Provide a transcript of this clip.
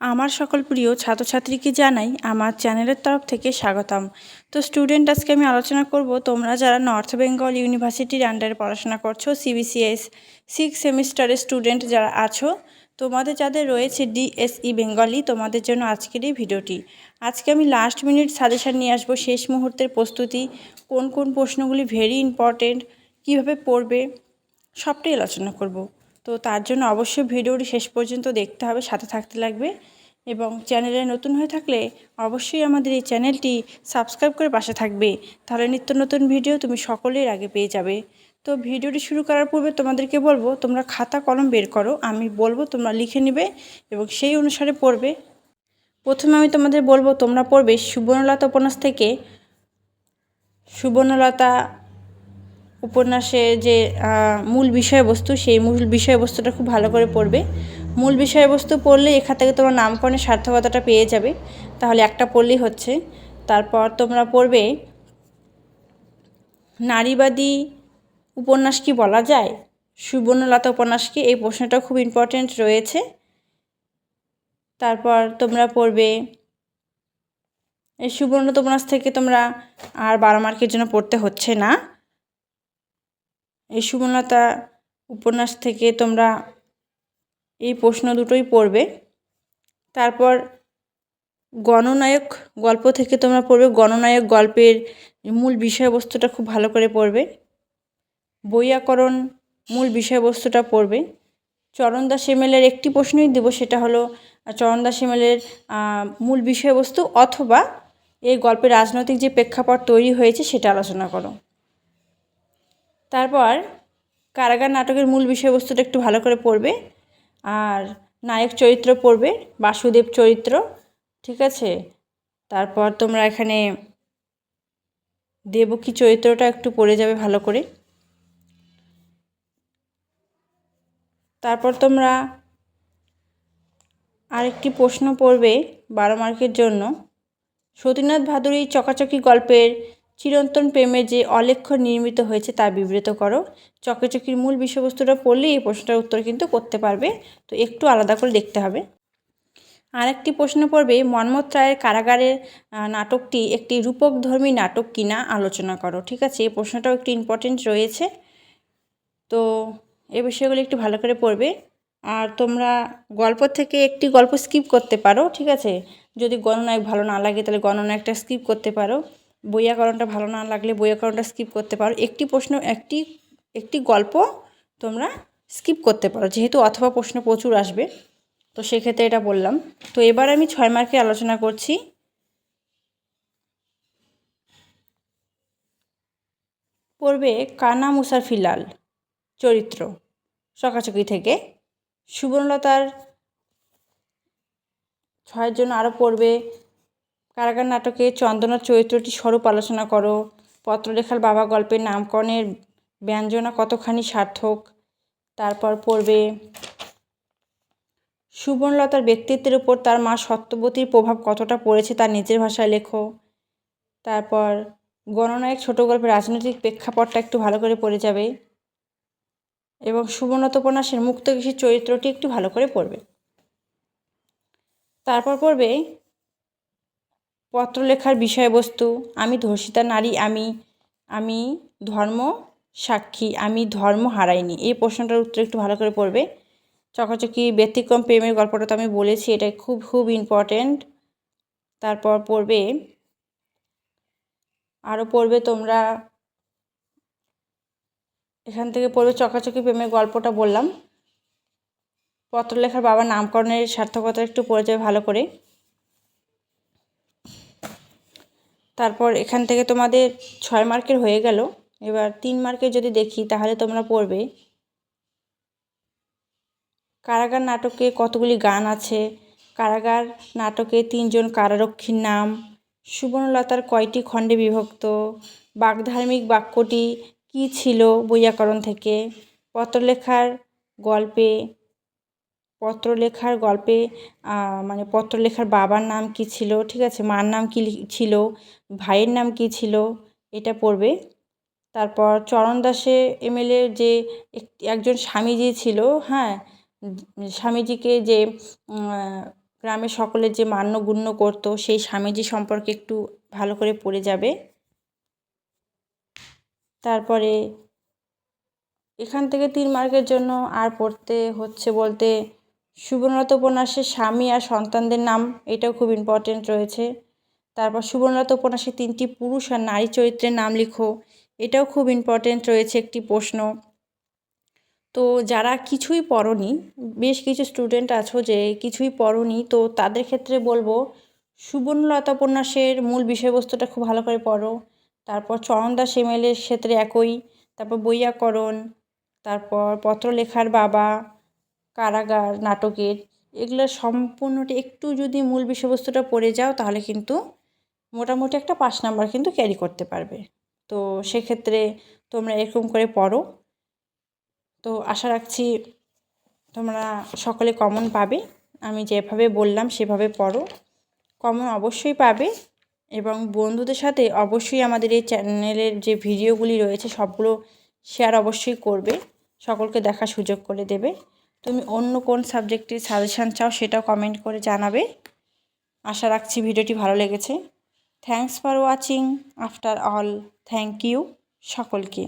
আমার সকল প্রিয় ছাত্রছাত্রীকে জানাই আমার চ্যানেলের তরফ থেকে স্বাগতম। তো স্টুডেন্ট আজকে আমি আলোচনা করব তোমরা যারা নর্থ বেঙ্গল ইউনিভার্সিটির আন্ডারে পড়াশোনা করছ সিবিসিএস সিক্স সেমিস্টারের স্টুডেন্ট যারা আছো, তোমাদের যাদের রয়েছে ডিএসই বেঙ্গলি তোমাদের জন্য আজকের এই ভিডিওটি। আজকে আমি লাস্ট মিনিট সাজেশান নিয়ে আসব, শেষ মুহূর্তের প্রস্তুতি, কোন কোন প্রশ্নগুলি ভেরি ইম্পর্টেন্ট কীভাবে পড়বে, সবটাই আলোচনা করব। তো তার জন্য অবশ্যই ভিডিওটি শেষ পর্যন্ত দেখতে হবে, সাথে থাকতে লাগবে। এবং চ্যানেলে নতুন হয়ে থাকলে অবশ্যই আমাদের এই চ্যানেলটি সাবস্ক্রাইব করে পাশে থাকবে। তাহলে নিত্য নতুন ভিডিও তুমি সকলের আগে পেয়ে যাবে। তো ভিডিওটি শুরু করার পূর্বে তোমাদেরকে বলব, তোমরা খাতা কলম বের করো, আমি বলব তোমরা লিখে নিবে এবং সেই অনুসারে পড়বে। প্রথমে আমি তোমাদের বলব, তোমরা পড়বে সুবর্ণলতা উপন্যাস থেকে সুবর্ণলতা উপন্যাসে যে মূল বিষয়বস্তু, সেই মূল বিষয়বস্তুটা খুব ভালো করে পড়বে। মূল বিষয়বস্তু পড়লে এখান থেকে তোমার নামকরণের সার্থকতাটা পেয়ে যাবে। তাহলে একটা পড়লেই হচ্ছে। তারপর তোমরা পড়বে, নারীবাদী উপন্যাস কি বলা যায়? সুবর্ণলতা উপন্যাস কি? এই প্রশ্নটা খুব ইম্পর্টেন্ট রয়েছে। তারপর তোমরা পড়বে, এই সুবর্ণলতা উপন্যাস থেকে তোমরা আর বারো মার্কের জন্য পড়তে হচ্ছে না। এই সুবর্ণতা উপন্যাস থেকে তোমরা এই প্রশ্ন দুটোই পড়বে। তারপর গণনায়ক গল্প থেকে তোমরা পড়বে। গণনায়ক গল্পের মূল বিষয়বস্তুটা খুব ভালো করে পড়বে। বৈয়াকরণ মূল বিষয়বস্তুটা পড়বে। চরণদাস এমএলের একটি প্রশ্নই দেব, সেটা হলো চরণদাস এমএলের মূল বিষয়বস্তু অথবা এই গল্পের রাজনৈতিক যে প্রেক্ষাপট তৈরি হয়েছে সেটা আলোচনা করো। তারপর কারাগার নাটকের মূল বিষয়বস্তুটা একটু ভালো করে পড়বে। আর নায়ক চরিত্র পড়বে, বাসুদেব চরিত্র, ঠিক আছে? তারপর তোমরা এখানে দেবকী চরিত্রটা একটু পড়ে যাবে ভালো করে। তারপর তোমরা আরেকটি প্রশ্ন পড়বে বারো মার্কের জন্য। সতীনাথ ভাদুরী চকাচকি গল্পের চিরন্তন প্রেমে যে অলেখ্য নির্মিত হয়েছে তা বিবৃত করো। চকচকির মূল বিষয়বস্তুটা পড়লে এই প্রশ্নটার উত্তর কিন্তু করতে পারবে। তো একটু আলাদা করে দেখতে হবে। আরেকটি প্রশ্ন পড়বে, মন্মথ রায়ের কারাগারের নাটকটি একটি রূপকধর্মী নাটক কিনা আলোচনা করো। ঠিক আছে, এই প্রশ্নটাও একটু ইম্পর্টেন্ট রয়েছে। তো এই বিষয়গুলো একটু ভালো করে পড়বে। আর তোমরা গল্প থেকে একটি গল্প স্কিপ করতে পারো, ঠিক আছে? যদি গণনায়ক ভালো না লাগে, তাহলে গণনায়কটা স্কিপ করতে পারো। বৈয়াকরণটা ভালো না লাগলে বৈয়াকরণটা স্কিপ করতে পারো। একটি প্রশ্ন, একটি একটি গল্প তোমরা স্কিপ করতে পারো, যেহেতু অথবা প্রশ্ন প্রচুর আসবে। তো সেক্ষেত্রে এটা বললাম। তো এবার আমি ছয় মার্কে আলোচনা করছি। পড়বে কানা মুসাফিলাল চরিত্র, চকাচকি থেকে। সুবর্ণলতার ছয়ের জন্য আরও পড়বে কারাগার নাটকে চন্দনার চরিত্রটি স্বরূপ আলোচনা করো। পত্রলেখার বাবা গল্পের নামকরণের ব্যঞ্জনা কতখানি সার্থক? তারপর পড়বে, সুবর্ণলতার ব্যক্তিত্বের উপর তার মা সত্যবতীর প্রভাব কতটা পড়েছে তার নিজের ভাষায় লেখো। তারপর, গণনায়ক ছোট গল্পের রাজনৈতিক প্রেক্ষাপটটা একটু ভালো করে পড়ে যাবে এবং সুবর্ণত উপন্যাসের মুক্তকেশীর চরিত্রটি একটু ভালো করে পড়বে। তারপর পড়বে পত্রলেখার বিষয়বস্তু, আমি ধর্ষিতা নারী, আমি আমি ধর্ম সাক্ষী, আমি ধর্ম হারাইনি। এই প্রশ্নটার উত্তর একটু ভালো করে পড়বে। চকাচকি ব্যতিক্রম প্রেমের গল্পটা তো আমি বলেছি, এটা খুব খুব ইম্পর্ট্যান্ট তারপর পড়বে আরও পড়বে তোমরা, এখান থেকে পড়বে চকাচকি প্রেমের গল্পটা বললাম। পত্রলেখার বাবার নামকরণের সার্থকতা একটু পড়ে যাবে ভালো করে। তারপর এখান থেকে তোমাদের ছয় মার্কের হয়ে গেল। এবার তিন মার্কের যদি দেখি, তাহলে তোমরা পড়বে। কারাগার নাটকে কতগুলি গান আছে? কারাগার নাটকে তিনজন কারারক্ষীর নাম। সুবর্ণলতার কয়টি খণ্ডে বিভক্ত? বাগধার্মিক বাক্যটি কি ছিল বৈয়াকরণ থেকে? পত্রলেখার গল্পে পত্রলেখার গল্পে মানে পত্রলেখার বাবার নাম কি ছিল, ঠিক আছে, মার নাম কি ছিল, ভাইয়ের নাম কি ছিল, এটা পড়বে। তারপর চরণ দাসে এমএলএ যে একজন স্বামীজি ছিল হ্যাঁ স্বামীজিকে যে গ্রামের সকলে যে মান্যগুণ্য করতো, সেই স্বামীজি সম্পর্কে একটু ভালো করে পড়ে যাবে। তারপরে এখান থেকে তিন মার্কের জন্য আর পড়তে হচ্ছে বলতে সুবর্ণলতা উপন্যাসের স্বামী আর সন্তানদের নাম, এটাও খুব ইম্পর্টেন্ট রয়েছে। তারপর সুবর্ণলতা উপন্যাসে তিনটি পুরুষ আর নারী চরিত্রের নাম লিখো, এটাও খুব ইম্পর্টেন্ট রয়েছে একটি প্রশ্ন। তো যারা কিছুই পড়নি, বেশ কিছু স্টুডেন্ট আছো যে কিছুই পড়নি, তো তাদের ক্ষেত্রে বলব সুবর্ণলতা উপন্যাসের মূল বিষয়বস্তুটা খুব ভালো করে পড়ো। তারপর চরণদাস এমএলএর ক্ষেত্রে একই, তারপর বৈয়াকরণ তারপর পত্র লেখার বাবা কারাগার, নাটকের এগুলো সম্পূর্ণটা একটু যদি মূল বিষয়বস্তুটা পড়ে যাও তাহলে কিন্তু মোটামুটি একটা পাঁচ নাম্বার কিন্তু ক্যারি করতে পারবে। তো সেক্ষেত্রে তোমরা এরকম করে পড়ো। তো আশা রাখছি তোমরা সকলে কমন পাবে। আমি যেভাবে বললাম সেভাবে পড়ো। কমন অবশ্যই পাবে এবং বন্ধুদের সাথে অবশ্যই আমাদের এই চ্যানেলের যে ভিডিওগুলি রয়েছে সবগুলো শেয়ার অবশ্যই করবে। সকলকে দেখার সুযোগ করে দেবে। তুমি অন্য কোন সাবজেক্টে সাজেশান চাও সেটাও কমেন্ট করে জানাবে। আশা রাখছি ভিডিওটি ভালো লেগেছে। Thanks for watching after all thank you সকলকে।